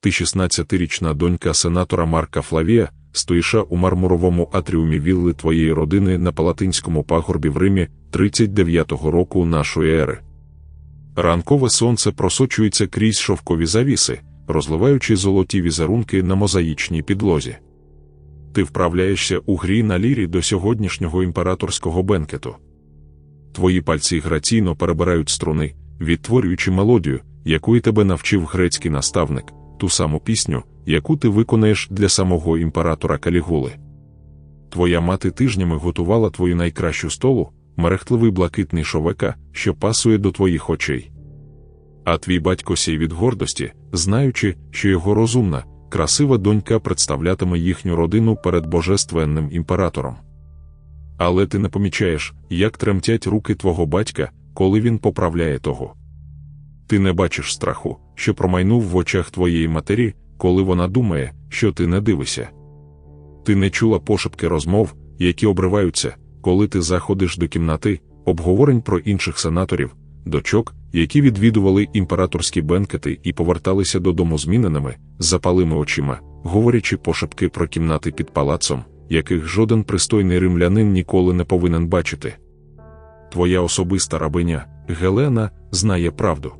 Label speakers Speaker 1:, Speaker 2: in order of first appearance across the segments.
Speaker 1: ти 16-річна донька сенатора Марка Флавія, стоїша у мармуровому атріумі вілли твоєї родини на Палатинському пагорбі в Римі 39-го року нашої ери. Ранкове сонце просочується крізь шовкові завіси, розливаючи золоті візерунки на мозаїчній підлозі. Ти вправляєшся у грі на лірі до сьогоднішнього імператорського бенкету. Твої пальці граційно перебирають струни, відтворюючи мелодію, якої тебе навчив грецький наставник, ту саму пісню, яку ти виконаєш для самого імператора Калігули. Твоя мати тижнями готувала твою найкращу столу, мерехтливий блакитний шовека, що пасує до твоїх очей. А твій батько сій від гордості, знаючи, що його розумна, красива донька представлятиме їхню родину перед божественним імператором. Але ти не помічаєш, як тремтять руки твого батька, коли він поправляє того. Ти не бачиш страху, що промайнув в очах твоєї матері, коли вона думає, що ти не дивишся. Ти не чула пошепки розмов, які обриваються, коли ти заходиш до кімнати, обговорень про інших сенаторів, дочок, які відвідували імператорські бенкети і поверталися додому зміненими, запалими очима, говорячи пошепки про кімнати під палацом, яких жоден пристойний римлянин ніколи не повинен бачити. Твоя особиста рабиня, Гелена, знає правду.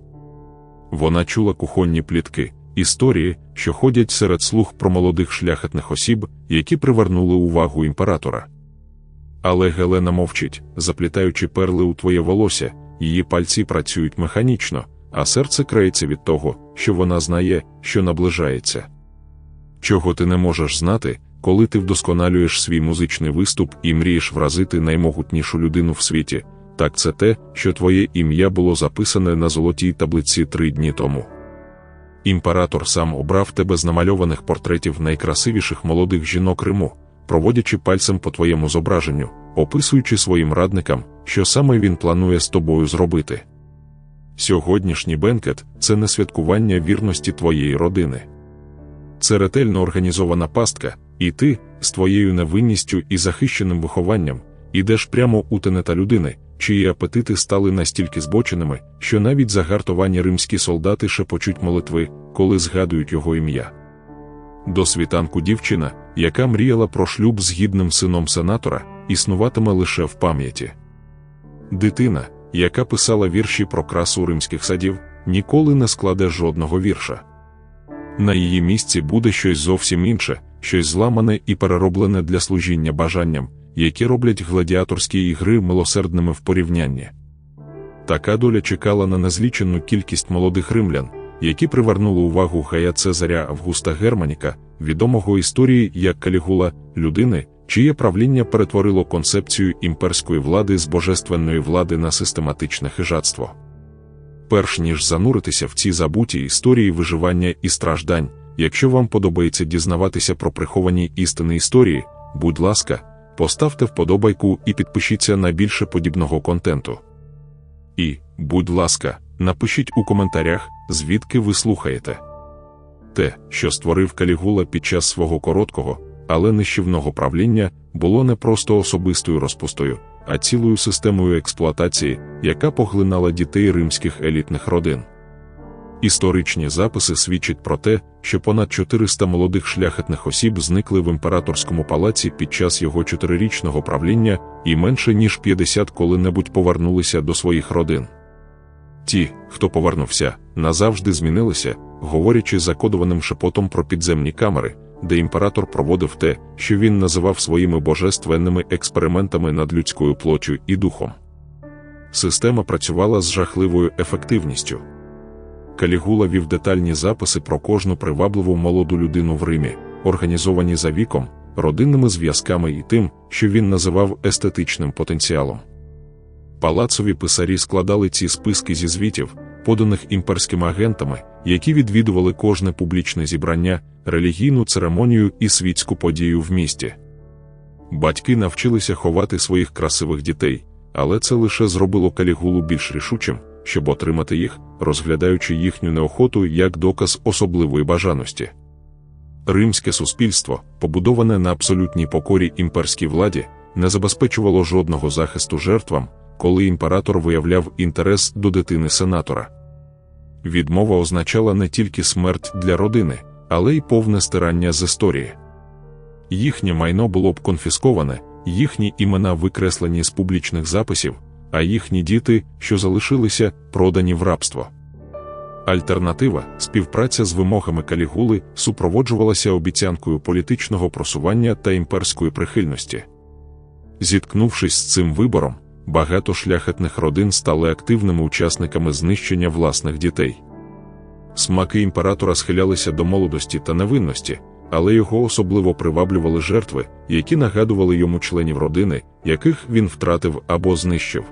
Speaker 1: Вона чула кухонні плітки, історії, що ходять серед слух про молодих шляхетних осіб, які привернули увагу імператора. Але Гелена мовчить, заплітаючи перли у твоє волосся, її пальці працюють механічно, а серце крається від того, що вона знає, що наближається. Чого ти не можеш знати, коли ти вдосконалюєш свій музичний виступ і мрієш вразити наймогутнішу людину в світі, так це те, що твоє ім'я було записане на золотій таблиці три дні тому. Імператор сам обрав тебе з намальованих портретів найкрасивіших молодих жінок Риму, проводячи пальцем по твоєму зображенню, описуючи своїм радникам, що саме він планує з тобою зробити. Сьогоднішній бенкет це не святкування вірності твоєї родини. Це ретельно організована пастка, і ти, з твоєю невинністю і захищеним вихованням, ідеш прямо у тенета людини, чиї апетити стали настільки збоченими, що навіть загартовані римські солдати шепочуть молитви, коли згадують його ім'я. До світанку дівчина, яка мріяла про шлюб з гідним сином сенатора, існуватиме лише в пам'яті. Дитина, яка писала вірші про красу римських садів, ніколи не складе жодного вірша. На її місці буде щось зовсім інше, щось зламане і перероблене для служіння бажанням, які роблять гладіаторські ігри милосердними в порівнянні. Така доля чекала на незлічену кількість молодих римлян, які привернули увагу Гая Цезаря Августа Германіка, відомого історії як Калігула, людини, чиє правління перетворило концепцію імперської влади з божественної влади на систематичне хижатство. Перш ніж зануритися в ці забуті історії виживання і страждань, якщо вам подобається дізнаватися про приховані істини історії, будь ласка, поставте вподобайку і підпишіться на більше подібного контенту. І, будь ласка, напишіть у коментарях, звідки ви слухаєте. Те, що створив Калігула під час свого короткого, але нищівного правління, було не просто особистою розпустою, а цілою системою експлуатації, яка поглинала дітей римських елітних родин. Історичні записи свідчать про те, що понад 400 молодих шляхетних осіб зникли в імператорському палаці під час його чотирирічного правління, і менше ніж 50 коли-небудь повернулися до своїх родин. Ті, хто повернувся, назавжди змінилися, говорячи закодованим шепотом про підземні камери, де імператор проводив те, що він називав своїми божественними експериментами над людською плоттю і духом. Система працювала з жахливою ефективністю. Калігула вів детальні записи про кожну привабливу молоду людину в Римі, організовані за віком, родинними зв'язками і тим, що він називав естетичним потенціалом. Палацові писарі складали ці списки зі звітів, поданих імперськими агентами, які відвідували кожне публічне зібрання, релігійну церемонію і світську подію в місті. Батьки навчилися ховати своїх красивих дітей, але це лише зробило калігулу більш рішучим, щоб отримати їх, розглядаючи їхню неохоту як доказ особливої бажаності. Римське суспільство, побудоване на абсолютній покорі імперській владі, не забезпечувало жодного захисту жертвам, коли імператор виявляв інтерес до дитини сенатора. відмова означала не тільки смерть для родини, але й повне стирання з історії. Їхнє майно було б конфісковане, їхні імена викреслені з публічних записів, а їхні діти, що залишилися, продані в рабство. Альтернатива, співпраця з вимогами калігули, супроводжувалася обіцянкою політичного просування та імперської прихильності. Зіткнувшись з цим вибором, багато шляхетних родин стали активними учасниками знищення власних дітей. Смаки імператора схилялися до молодості та невинності, але його особливо приваблювали жертви, які нагадували йому членів родини, яких він втратив або знищив.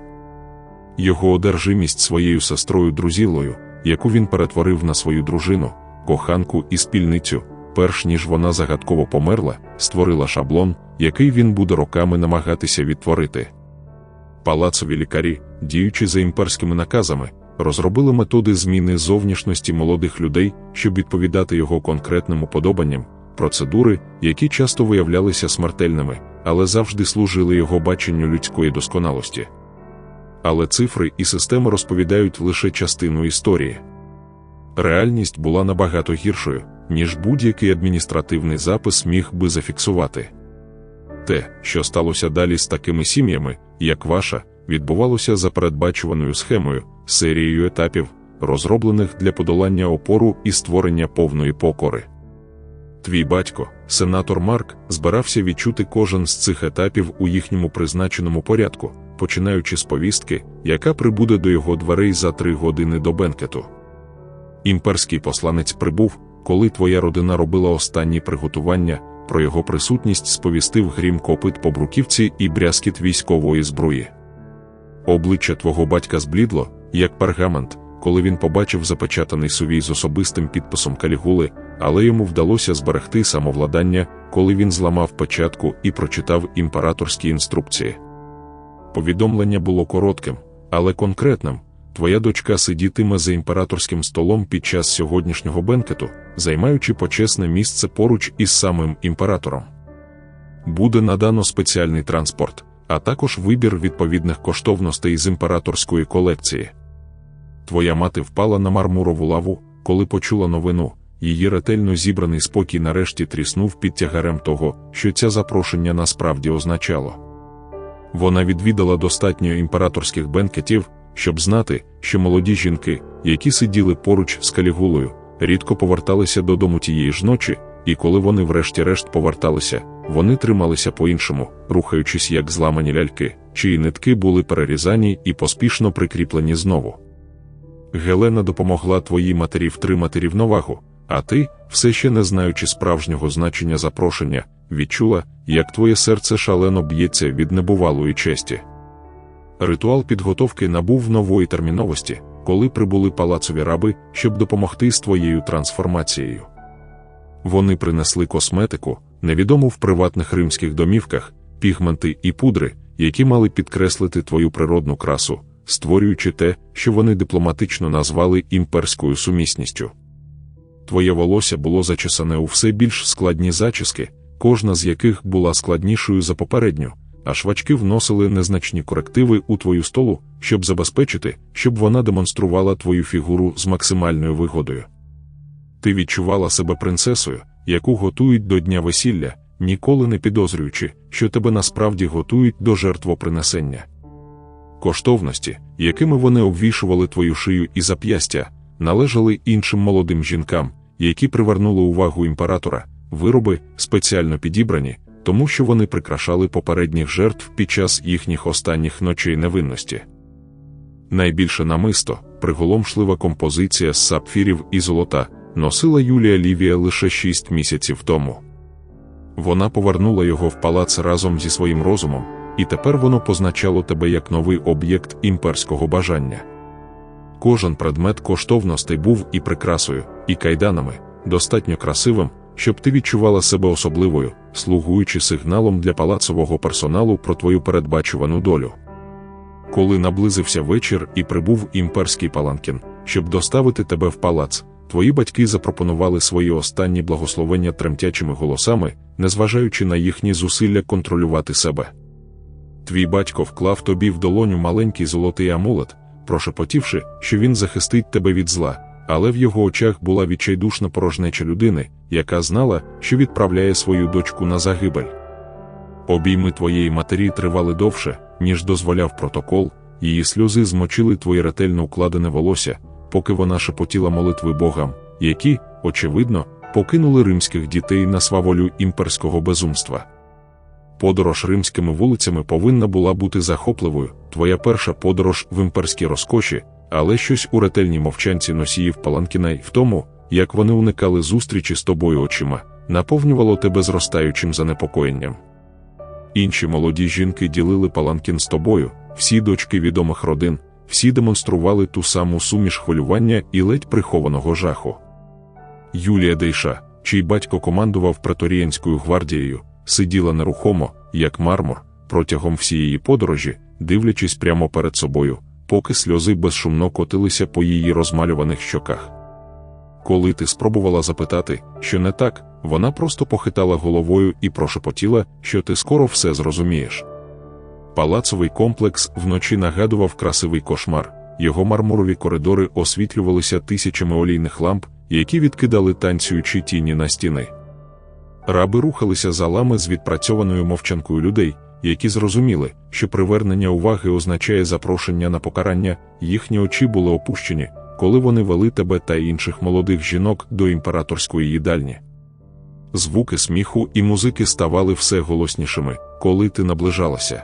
Speaker 1: Його одержимість своєю сестрою Друзілою, яку він перетворив на свою дружину, коханку і спільницю, перш ніж вона загадково померла, створила шаблон, який він буде роками намагатися відтворити. Палацові лікарі, діючи за імперськими наказами, розробили методи зміни зовнішності молодих людей, щоб відповідати його конкретним уподобанням, процедури, які часто виявлялися смертельними, але завжди служили його баченню людської досконалості. Але цифри і системи розповідають лише частину історії. Реальність була набагато гіршою, ніж будь-який адміністративний запис міг би зафіксувати. Те, що сталося далі з такими сім'ями, як ваша, відбувалося за передбачуваною схемою, серією етапів, розроблених для подолання опору і створення повної покори. Твій батько, сенатор Марк, збирався відчути кожен з цих етапів у їхньому призначеному порядку, починаючи з повістки, яка прибуде до його дверей за три години до бенкету. Імперський посланець прибув, коли твоя родина робила останні приготування, про його присутність сповістив грім копит по бруківці і брязкіт військової зброї. Обличчя твого батька зблідло, як пергамент, коли він побачив запечатаний сувій з особистим підписом калігули, але йому вдалося зберегти самовладання, коли він зламав печатку і прочитав імператорські інструкції. Повідомлення було коротким, але конкретним. Твоя дочка сидітиме за імператорським столом під час сьогоднішнього бенкету, займаючи почесне місце поруч із самим імператором. Буде надано спеціальний транспорт, а також вибір відповідних коштовностей з імператорської колекції. Твоя мати впала на мармурову лаву, коли почула новину, її ретельно зібраний спокій нарешті тріснув під тягарем того, що це запрошення насправді означало. Вона відвідала достатньо імператорських бенкетів, щоб знати, що молоді жінки, які сиділи поруч з калігулою, рідко поверталися додому тієї ж ночі, і коли вони врешті-решт поверталися, вони трималися по-іншому, рухаючись як зламані ляльки, чиї нитки були перерізані і поспішно прикріплені знову. Гелена допомогла твоїй матері втримати рівновагу, а ти, все ще не знаючи справжнього значення запрошення, відчула, як твоє серце шалено б'ється від небувалої честі. Ритуал підготовки набув нової терміновості, коли прибули палацові раби, щоб допомогти з твоєю трансформацією. Вони принесли косметику, невідому в приватних римських домівках, пігменти і пудри, які мали підкреслити твою природну красу, створюючи те, що вони дипломатично назвали імперською сумісністю. Твоє волосся було зачесане у все більш складні зачіски, кожна з яких була складнішою за попередню, а швачки вносили незначні корективи у твою столу, щоб забезпечити, щоб вона демонструвала твою фігуру з максимальною вигодою. Ти відчувала себе принцесою, яку готують до дня весілля, ніколи не підозрюючи, що тебе насправді готують до жертвопринесення. Коштовності, якими вони обвішували твою шию і зап'ястя, належали іншим молодим жінкам, які привернули увагу імператора, вироби, спеціально підібрані, тому що вони прикрашали попередніх жертв під час їхніх останніх ночей невинності. Найбільше намисто, приголомшлива композиція з сапфірів і золота, носила Юлія Лівія лише шість місяців тому. Вона повернула його в палац разом зі своїм розумом, і тепер воно позначало тебе як новий об'єкт імперського бажання. Кожен предмет коштовностей був і прикрасою, і кайданами, достатньо красивим, щоб ти відчувала себе особливою, слугуючи сигналом для палацового персоналу про твою передбачувану долю. Коли наблизився вечір і прибув імперський паланкін, щоб доставити тебе в палац, твої батьки запропонували свої останні благословення тремтячими голосами, незважаючи на їхні зусилля контролювати себе. Твій батько вклав тобі в долоню маленький золотий амулет, прошепотівши, що він захистить тебе від зла, але в його очах була відчайдушна порожнеча людини, яка знала, що відправляє свою дочку на загибель. Обійми твоєї матері тривали довше, ніж дозволяв протокол, її сльози змочили твоє ретельно укладене волосся, поки вона шепотіла молитви богам, які, очевидно, покинули римських дітей на сваволю імперського безумства. Подорож римськими вулицями повинна була бути захопливою, твоя перша подорож в імперській розкоші, але щось у ретельній мовчанці носіїв Паланкіна й в тому, як вони уникали зустрічі з тобою очима, наповнювало тебе зростаючим занепокоєнням. Інші молоді жінки ділили Паланкін з тобою, всі дочки відомих родин, всі демонстрували ту саму суміш хвилювання і ледь прихованого жаху. Юлія Дейша, чий батько командував преторієнською гвардією, сиділа нерухомо, як мармур, протягом всієї подорожі, дивлячись прямо перед собою, поки сльози безшумно котилися по її розмалюваних щоках. Коли ти спробувала запитати, що не так, вона просто похитала головою і прошепотіла, що ти скоро все зрозумієш. Палацовий комплекс вночі нагадував красивий кошмар, його мармурові коридори освітлювалися тисячами олійних ламп, які відкидали танцюючі тіні на стіни. Раби рухалися залами з відпрацьованою мовчанкою людей, які зрозуміли, що привернення уваги означає запрошення на покарання, їхні очі були опущені, коли вони вели тебе та інших молодих жінок до імператорської їдальні. Звуки сміху і музики ставали все голоснішими, коли ти наближалася.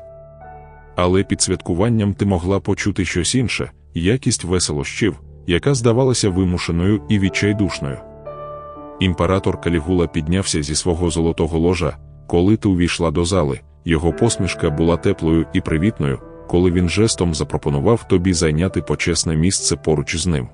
Speaker 1: Але під святкуванням ти могла почути щось інше, якість веселощів, яка здавалася вимушеною і відчайдушною. Імператор Калігула піднявся зі свого золотого ложа, коли ти увійшла до зали, його посмішка була теплою і привітною, коли він жестом запропонував тобі зайняти почесне місце поруч з ним.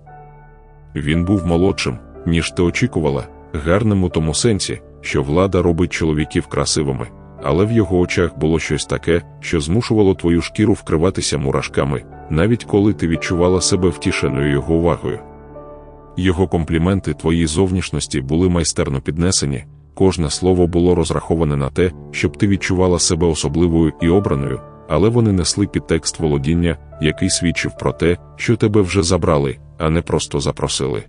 Speaker 1: Він був молодшим, ніж ти очікувала, гарним у тому сенсі, що влада робить чоловіків красивими, але в його очах було щось таке, що змушувало твою шкіру вкриватися мурашками, навіть коли ти відчувала себе втішеною його увагою. Його компліменти твоїй зовнішності були майстерно піднесені, кожне слово було розраховане на те, щоб ти відчувала себе особливою і обраною, але вони несли підтекст володіння, який свідчив про те, що тебе вже забрали, а не просто запросили.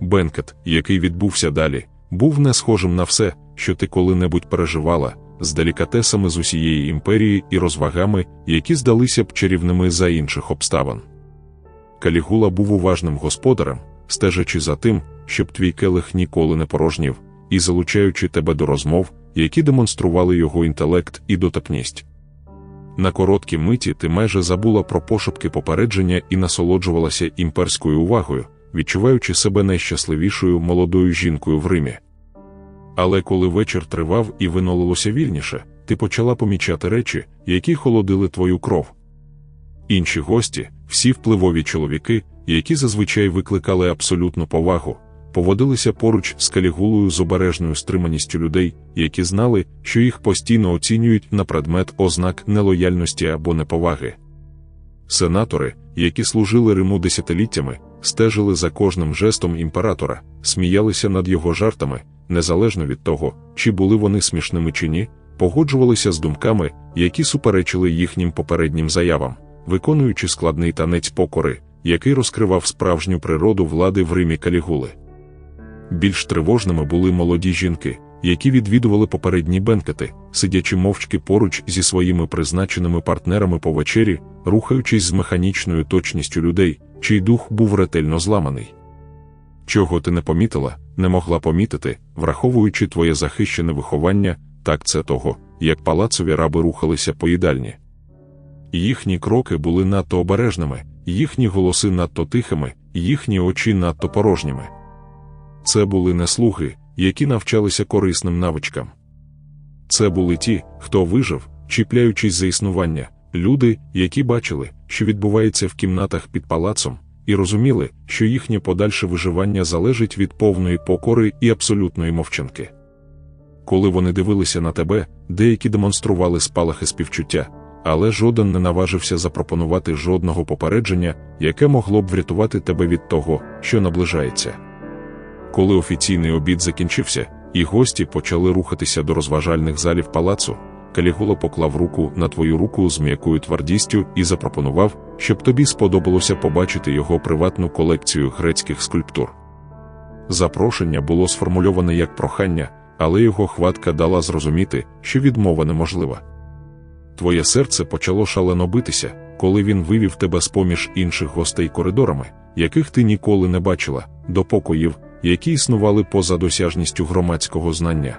Speaker 1: Бенкет, який відбувся далі, був не схожим на все, що ти коли-небудь переживала, з делікатесами з усієї імперії і розвагами, які здалися б чарівними за інших обставин. Калігула був уважним господарем, стежачи за тим, щоб твій келих ніколи не порожнів, і залучаючи тебе до розмов, які демонстрували його інтелект і дотепність. На короткі миті ти майже забула про пошепки попередження і насолоджувалася імперською увагою, відчуваючи себе найщасливішою молодою жінкою в Римі. Але коли вечір тривав і винолилося вільніше, ти почала помічати речі, які холодили твою кров. Інші гості, всі впливові чоловіки, які зазвичай викликали абсолютну повагу, поводилися поруч з калігулою з обережною стриманістю людей, які знали, що їх постійно оцінюють на предмет ознак нелояльності або неповаги. Сенатори, які служили Риму десятиліттями, стежили за кожним жестом імператора, сміялися над його жартами, незалежно від того, чи були вони смішними чи ні, погоджувалися з думками, які суперечили їхнім попереднім заявам, виконуючи складний танець покори, який розкривав справжню природу влади в Римі Калігули. Більш тривожними були молоді жінки, які відвідували попередні бенкети, сидячи мовчки поруч зі своїми призначеними партнерами по вечері, рухаючись з механічною точністю людей, чий дух був ретельно зламаний. Чого ти не помітила, не могла помітити, враховуючи твоє захищене виховання, так це того, як палацові раби рухалися по їдальні. Їхні кроки були надто обережними, їхні голоси надто тихими, їхні очі надто порожніми. Це були не слуги, які навчалися корисним навичкам. Це були ті, хто вижив, чіпляючись за існування, люди, які бачили, що відбувається в кімнатах під палацом, і розуміли, що їхнє подальше виживання залежить від повної покори і абсолютної мовчанки. Коли вони дивилися на тебе, деякі демонстрували спалахи співчуття, але жоден не наважився запропонувати жодного попередження, яке могло б врятувати тебе від того, що наближається. Коли офіційний обід закінчився, і гості почали рухатися до розважальних залів палацу, Калігула поклав руку на твою руку з м'якою твердістю і запропонував, щоб тобі сподобалося побачити його приватну колекцію грецьких скульптур. Запрошення було сформульоване як прохання, але його хватка дала зрозуміти, що відмова неможлива. Твоє серце почало шалено битися, коли він вивів тебе з поміж інших гостей коридорами, яких ти ніколи не бачила, до покоїв, які існували поза досяжністю громадського знання.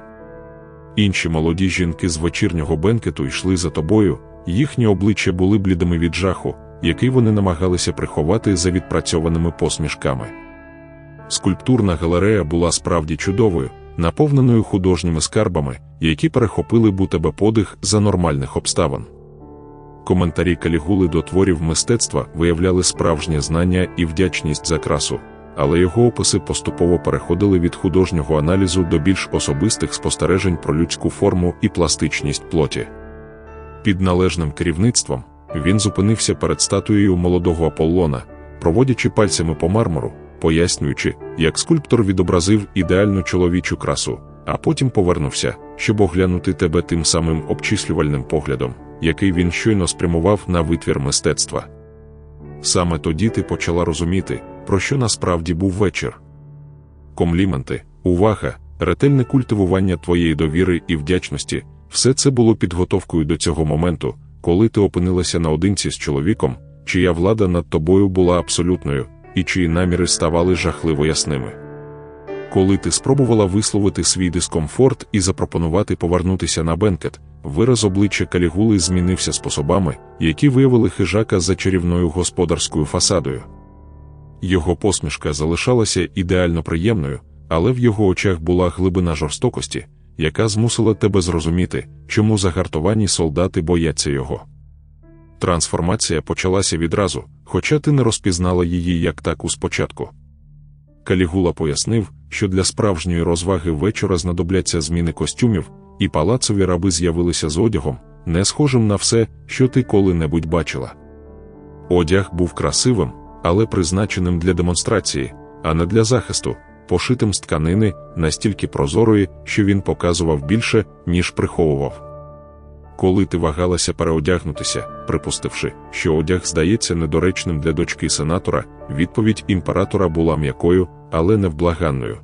Speaker 1: Інші молоді жінки з вечірнього бенкету йшли за тобою, їхні обличчя були блідими від жаху, який вони намагалися приховати за відпрацьованими посмішками. Скульптурна галерея була справді чудовою, наповненою художніми скарбами, які перехопили б у тебе подих за нормальних обставин. Коментарі калігули до творів мистецтва виявляли справжнє знання і вдячність за красу, але його описи поступово переходили від художнього аналізу до більш особистих спостережень про людську форму і пластичність плоті. Під належним керівництвом він зупинився перед статуєю молодого Аполлона, проводячи пальцями по мармуру, пояснюючи, як скульптор відобразив ідеальну чоловічу красу, а потім повернувся, щоб оглянути тебе тим самим обчислювальним поглядом, який він щойно спрямував на витвір мистецтва. Саме тоді ти почала розуміти, про що насправді був вечір. Комліменти, увага, ретельне культивування твоєї довіри і вдячності все це було підготовкою до цього моменту, коли ти опинилася наодинці з чоловіком, чия влада над тобою була абсолютною, і чиї наміри ставали жахливо ясними. Коли ти спробувала висловити свій дискомфорт і запропонувати повернутися на бенкет, вираз обличчя калігули змінився способами, які виявили хижака за чарівною господарською фасадою. Його посмішка залишалася ідеально приємною, але в його очах була глибина жорстокості, яка змусила тебе зрозуміти, чому загартовані солдати бояться його. Трансформація почалася відразу, хоча ти не розпізнала її як таку спочатку. Калігула пояснив, що для справжньої розваги вечора знадобляться зміни костюмів, і палацові раби з'явилися з одягом, не схожим на все, що ти коли-небудь бачила. Одяг був красивим, але призначеним для демонстрації, а не для захисту, пошитим з тканини настільки прозорої, що він показував більше, ніж приховував. Коли ти вагалася переодягнутися, припустивши, що одяг здається недоречним для дочки сенатора, відповідь імператора була м'якою, але невблаганною.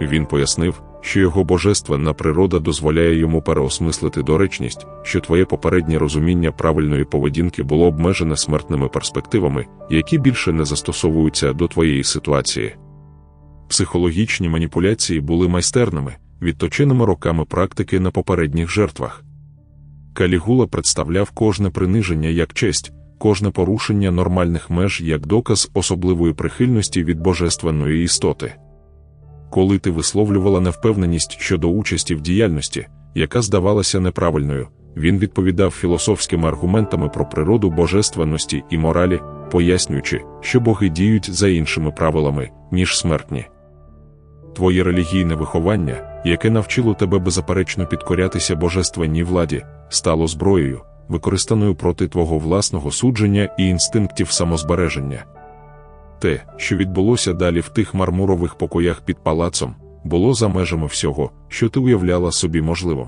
Speaker 1: Він пояснив, що його божественна природа дозволяє йому переосмислити доречність, що твоє попереднє розуміння правильної поведінки було обмежене смертними перспективами, які більше не застосовуються до твоєї ситуації. Психологічні маніпуляції були майстерними, відточеними роками практики на попередніх жертвах. Калігула представляв кожне приниження як честь, кожне порушення нормальних меж як доказ особливої прихильності від божественної істоти. Коли ти висловлювала невпевненість щодо участі в діяльності, яка здавалася неправильною, він відповідав філософськими аргументами про природу божественності і моралі, пояснюючи, що боги діють за іншими правилами, ніж смертні. Твоє релігійне виховання, яке навчило тебе беззаперечно підкорятися божественній владі, стало зброєю, використаною проти твого власного судження і інстинктів самозбереження. Те, що відбулося далі в тих мармурових покоях під палацом, було за межами всього, що ти уявляла собі можливим.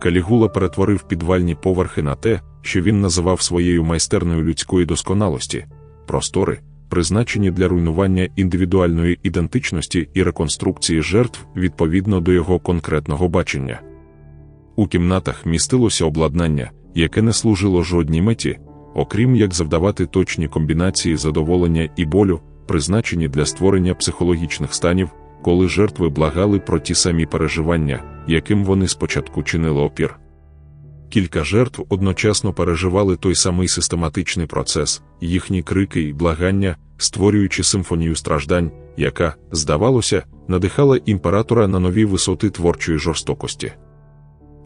Speaker 1: Калігула перетворив підвальні поверхи на те, що він називав своєю майстерною людської досконалості, простори, призначені для руйнування індивідуальної ідентичності і реконструкції жертв відповідно до його конкретного бачення. У кімнатах містилося обладнання, яке не служило жодній меті, окрім як завдавати точні комбінації задоволення і болю, призначені для створення психологічних станів, коли жертви благали про ті самі переживання, яким вони спочатку чинили опір. Кілька жертв одночасно переживали той самий систематичний процес, їхні крики і благання, створюючи симфонію страждань, яка, здавалося, надихала імператора на нові висоти творчої жорстокості.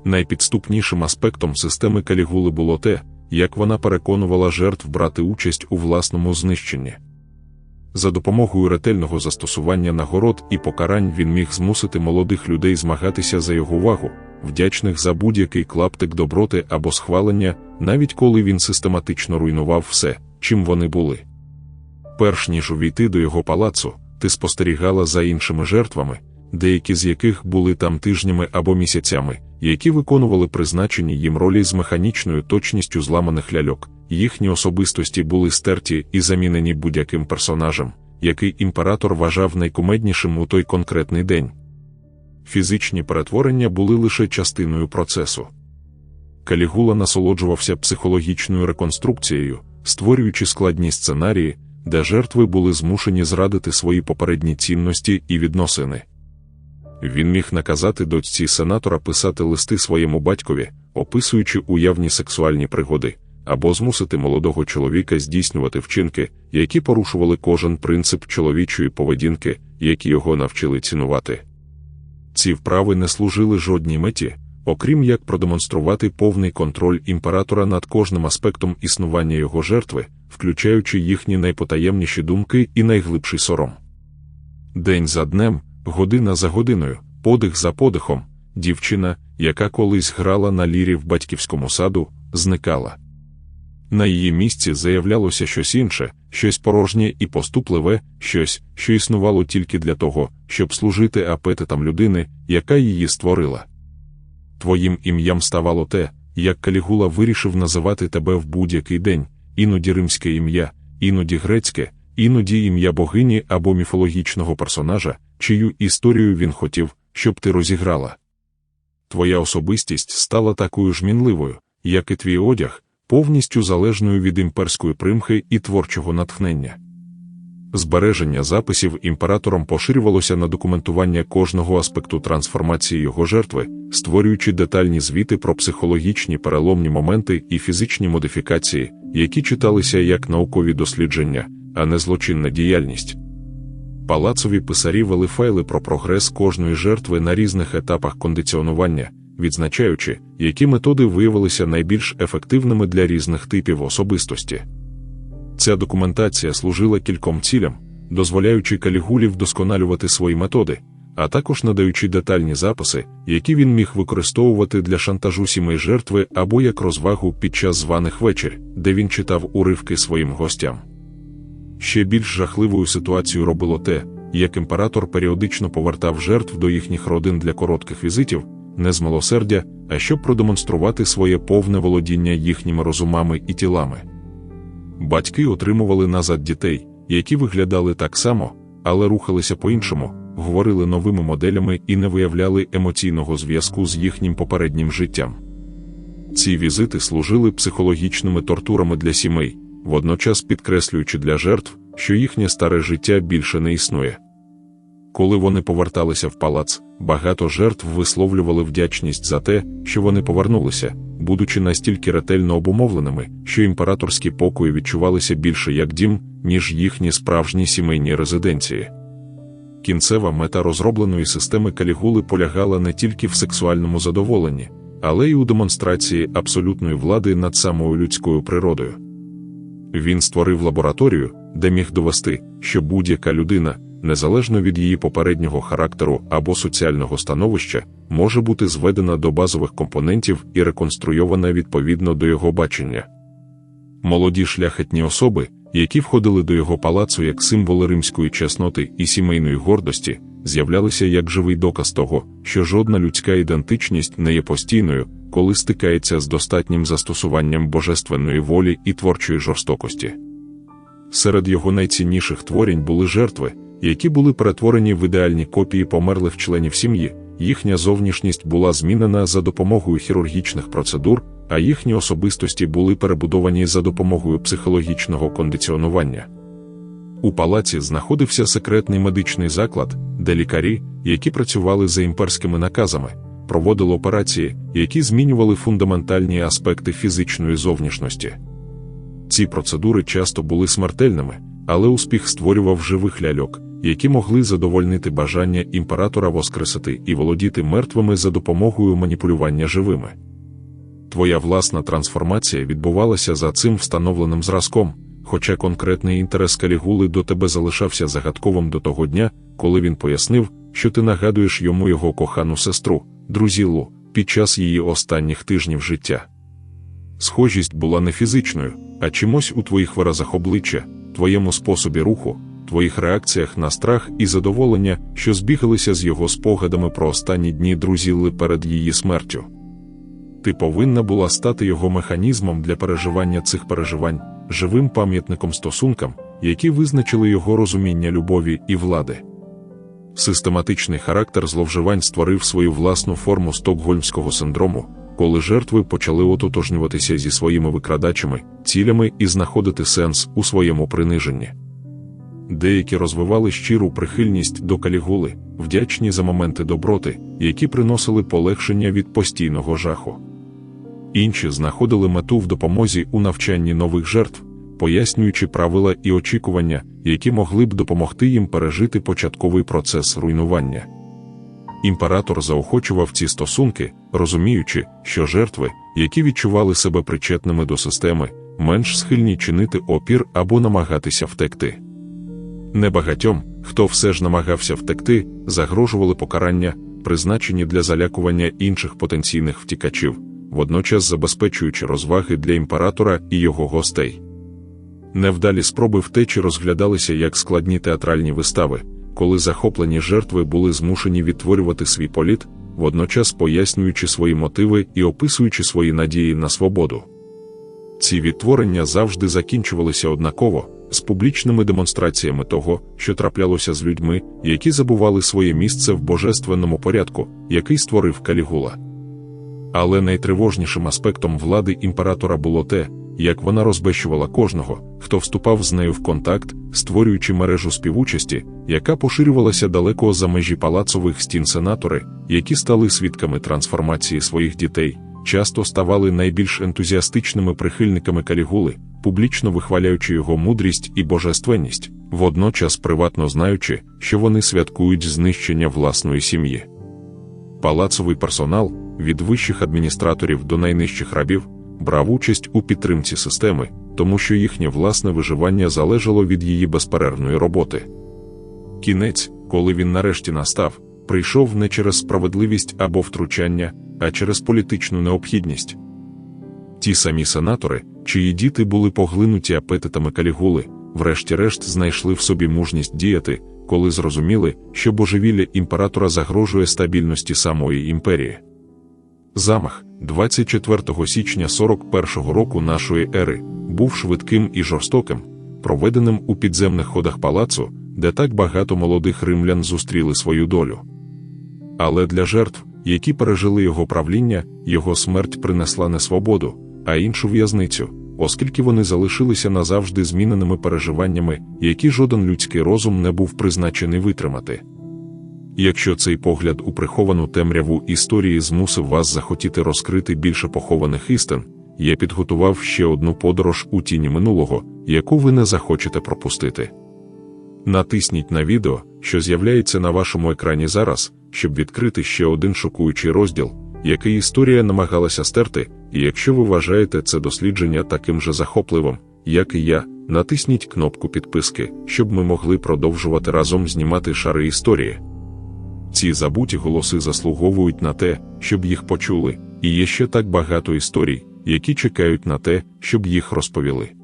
Speaker 1: Найпідступнішим аспектом системи калігули було те, як вона переконувала жертв брати участь у власному знищенні. За допомогою ретельного застосування нагород і покарань він міг змусити молодих людей змагатися за його увагу, вдячних за будь-який клаптик доброти або схвалення, навіть коли він систематично руйнував все, чим вони були. Перш ніж увійти до його палацу, ти спостерігала за іншими жертвами, деякі з яких були там тижнями або місяцями, які виконували призначені їм ролі з механічною точністю зламаних ляльок, їхні особистості були стерті і замінені будь-яким персонажем, який імператор вважав найкумеднішим у той конкретний день. Фізичні перетворення були лише частиною процесу. Калігула насолоджувався психологічною реконструкцією, створюючи складні сценарії, де жертви були змушені зрадити свої попередні цінності і відносини. Він міг наказати дочці сенатора писати листи своєму батькові, описуючи уявні сексуальні пригоди, або змусити молодого чоловіка здійснювати вчинки, які порушували кожен принцип чоловічої поведінки, які його навчили цінувати. Ці вправи не служили жодній меті, окрім як продемонструвати повний контроль імператора над кожним аспектом існування його жертви, включаючи їхні найпотаємніші думки і найглибший сором. День за днем, година за годиною, подих за подихом, дівчина, яка колись грала на лірі в батьківському саду, зникала. На її місці заявлялося щось інше, щось порожнє і поступливе, щось, що існувало тільки для того, щоб служити апетитам людини, яка її створила. Твоїм ім'ям ставало те, як Калігула вирішив називати тебе в будь-який день, іноді римське ім'я, іноді грецьке, іноді ім'я богині або міфологічного персонажа, чию історію він хотів, щоб ти розіграла. Твоя особистість стала такою ж мінливою, як і твій одяг, повністю залежною від імперської примхи і творчого натхнення. Збереження записів імператором поширювалося на документування кожного аспекту трансформації його жертви, створюючи детальні звіти про психологічні переломні моменти і фізичні модифікації, які читалися як наукові дослідження, а не злочинна діяльність. Палацові писарі вели файли про прогрес кожної жертви на різних етапах кондиціонування, відзначаючи, які методи виявилися найбільш ефективними для різних типів особистості. Ця документація служила кільком цілям, дозволяючи калігулі вдосконалювати свої методи, а також надаючи детальні записи, які він міг використовувати для шантажу сімей жертви або як розвагу під час званих вечір, де він читав уривки своїм гостям. Ще більш жахливою ситуацією робило те, як імператор періодично повертав жертв до їхніх родин для коротких візитів, не з милосердя, а щоб продемонструвати своє повне володіння їхніми розумами і тілами. Батьки отримували назад дітей, які виглядали так само, але рухалися по-іншому, говорили новими моделями і не виявляли емоційного зв'язку з їхнім попереднім життям. Ці візити служили психологічними тортурами для сімей, водночас підкреслюючи для жертв, що їхнє старе життя більше не існує. Коли вони поверталися в палац, багато жертв висловлювали вдячність за те, що вони повернулися, будучи настільки ретельно обумовленими, що імператорські покої відчувалися більше як дім, ніж їхні справжні сімейні резиденції. Кінцева мета розробленої системи калігули полягала не тільки в сексуальному задоволенні, але й у демонстрації абсолютної влади над самою людською природою. Він створив лабораторію, де міг довести, що будь-яка людина, незалежно від її попереднього характеру або соціального становища, може бути зведена до базових компонентів і реконструйована відповідно до його бачення. Молоді шляхетні особи, які входили до його палацу як символи римської чесноти і сімейної гордості, з'являлися як живий доказ того, що жодна людська ідентичність не є постійною, коли стикається з достатнім застосуванням божественної волі і творчої жорстокості. Серед його найцінніших творень були жертви, які були перетворені в ідеальні копії померлих членів сім'ї, їхня зовнішність була змінена за допомогою хірургічних процедур, а їхні особистості були перебудовані за допомогою психологічного кондиціонування. У палаці знаходився секретний медичний заклад, де лікарі, які працювали за імперськими наказами, проводили операції, які змінювали фундаментальні аспекти фізичної зовнішності. Ці процедури часто були смертельними, але успіх створював живих ляльок, які могли задовольнити бажання імператора воскресити і володіти мертвими за допомогою маніпулювання живими. Твоя власна трансформація відбувалася за цим встановленим зразком, хоча конкретний інтерес Калігули до тебе залишався загадковим до того дня, коли він пояснив, що ти нагадуєш йому його кохану сестру, друзілу, під час її останніх тижнів життя. Схожість була не фізичною, а чимось у твоїх виразах обличчя, твоєму способі руху, твоїх реакціях на страх і задоволення, що збігалися з його спогадами про останні дні друзілли перед її смертю. Ти повинна була стати його механізмом для переживання цих переживань, живим пам'ятником стосункам, які визначили його розуміння любові і влади. Систематичний характер зловживань створив свою власну форму стокгольмського синдрому, коли жертви почали ототожнюватися зі своїми викрадачами, цілями і знаходити сенс у своєму приниженні. Деякі розвивали щиру прихильність до калігули, вдячні за моменти доброти, які приносили полегшення від постійного жаху. Інші знаходили мету в допомозі у навчанні нових жертв, пояснюючи правила і очікування, які могли б допомогти їм пережити початковий процес руйнування. Імператор заохочував ці стосунки, розуміючи, що жертви, які відчували себе причетними до системи, менш схильні чинити опір або намагатися втекти. Небагатьом, хто все ж намагався втекти, загрожували покарання, призначені для залякування інших потенційних втікачів, водночас забезпечуючи розваги для імператора і його гостей. Невдалі спроби втечі розглядалися як складні театральні вистави, коли захоплені жертви були змушені відтворювати свій політ, водночас пояснюючи свої мотиви і описуючи свої надії на свободу. Ці відтворення завжди закінчувалися однаково з публічними демонстраціями того, що траплялося з людьми, які забували своє місце в божественному порядку, який створив Калігула. Але найтривожнішим аспектом влади імператора було те, як вона розбещувала кожного, хто вступав з нею в контакт, створюючи мережу співучасті, яка поширювалася далеко за межі палацових стін сенатори, які стали свідками трансформації своїх дітей, часто ставали найбільш ентузіастичними прихильниками калігули, публічно вихваляючи його мудрість і божественність, водночас приватно знаючи, що вони святкують знищення власної сім'ї. Палацовий персонал від вищих адміністраторів до найнижчих рабів брав участь у підтримці системи, тому що їхнє власне виживання залежало від її безперервної роботи. Кінець, коли він нарешті настав, прийшов не через справедливість або втручання, а через політичну необхідність. Ті самі сенатори, чиї діти були поглинуті апетитами калігули, врешті-решт знайшли в собі мужність діяти, коли зрозуміли, що божевілля імператора загрожує стабільності самої імперії. Замах 24 січня 41-го року нашої ери був швидким і жорстоким, проведеним у підземних ходах палацу, де так багато молодих римлян зустріли свою долю. Але для жертв, які пережили його правління, його смерть принесла не свободу, а іншу в'язницю, оскільки вони залишилися назавжди зміненими переживаннями, які жоден людський розум не був призначений витримати. Якщо цей погляд у приховану темряву історії змусив вас захотіти розкрити більше похованих істин, я підготував ще одну подорож у тіні минулого, яку ви не захочете пропустити. Натисніть на відео, що з'являється на вашому екрані зараз, щоб відкрити ще один шокуючий розділ, який історія намагалася стерти, і якщо ви вважаєте це дослідження таким же захопливим, як і я, натисніть кнопку підписки, щоб ми могли продовжувати разом знімати шари історії. Ці забуті голоси заслуговують на те, щоб їх почули, і є ще так багато історій, які чекають на те, щоб їх розповіли.